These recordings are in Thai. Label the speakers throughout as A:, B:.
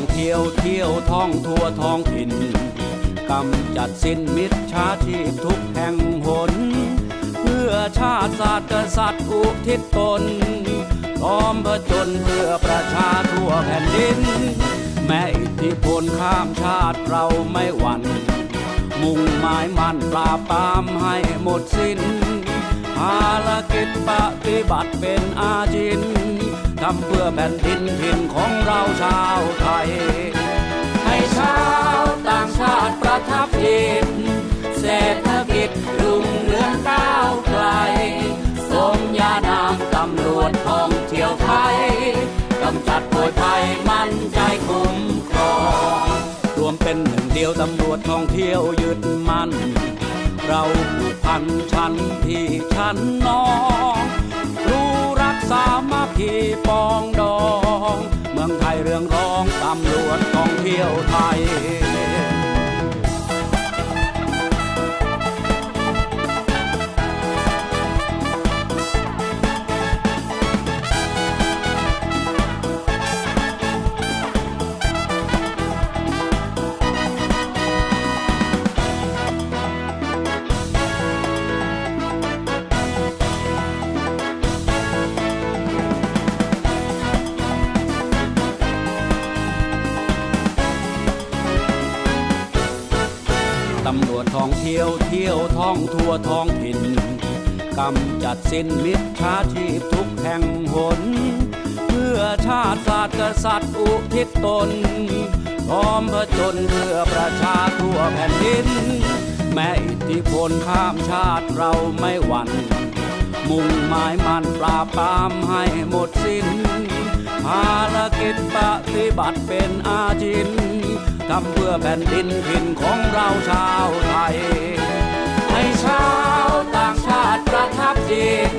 A: องเที่ยวเที่ยวท่องทั่วท้องถิ่นกำจัดสิ้นมิจฉาชีพทุกแห่งหน เพื่อชาติศาสตร์กษัตริย์อุทิศตนพร้อมผจญเพื่อประชาทั่วแผ่นดิน แม้อิทธิพลข้ามชาติเราไม่หวั่น มุ่งหมายมั่นปราบปรามให้หมดสิ้นภารกิจปฏิบัติเป็นอาจิน ทำเพื่อแผ่นดินถิ่นของเราชาวไทย ให้ชาวต่างชาติประทับจิตเศรษฐกิจรุ่งเรืองก้าวไกลสมญานามตำรวจท่องเที่ยวไทยกำจัดโวยภัยมั่นใจคุ้มครองรวมเป็นหนึ่งเดียวตำรวจท่องเที่ยวยึดมั่นเราผูกพันชั้นพี่ชั้นน้อง สามัคคีปองดอง เมืองไทยเรื่องร้องตำรวจกองเที่ยวไทยำรวจท่องเที่ยวเที่ยวท่องทั่วท้องถิ่นกำจัดสิ้นมิจฉาชีพทุกแห่งหน เพื่อชาติศาสตร์กษัตริย์อุทิศตนพร้อมผจญเพื่อประชาทั่วแผ่นดิน แม้อิทธิพลข้ามชาติเราไม่หวั่นมุ่งหมายมันปราบปรามให้หมดสิ้นภารกิจปฏิบัติเป็นอาจิน ทำเพื่อแผ่นดินถิ่นของเราชาวไทย ให้ชาวต่างชาติประทับจิต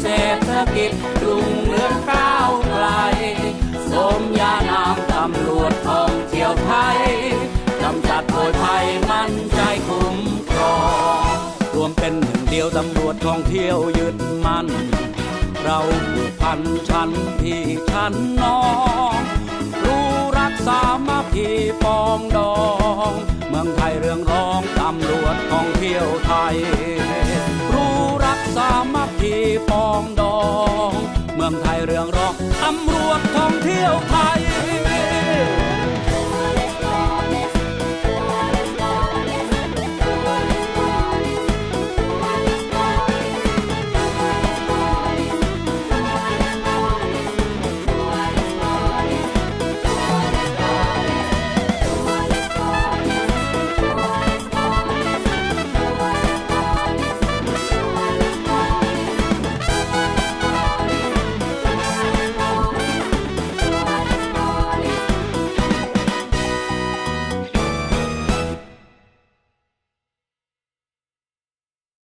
A: เศรษฐกิจรุ่งเรืองก้าวไกล สมญานามตำรวจท่องเที่ยวไทยกำจัดโวยภัยมั่นใจคุ้มครอง รวมเป็นหนึ่งเดียวตำรวจท่องเที่ยวยึดมั่นเราผูกพันชั้นพี่ชั้นน้อง รู้รักสาม ปองดอง เมืองไทยเรื่องร้องตำรวจท่องเที่ยวไทย รู้รักสามัคคีปองดอง เมืองไทยเรื่องร้องตำรวจท่องเที่ยวไทย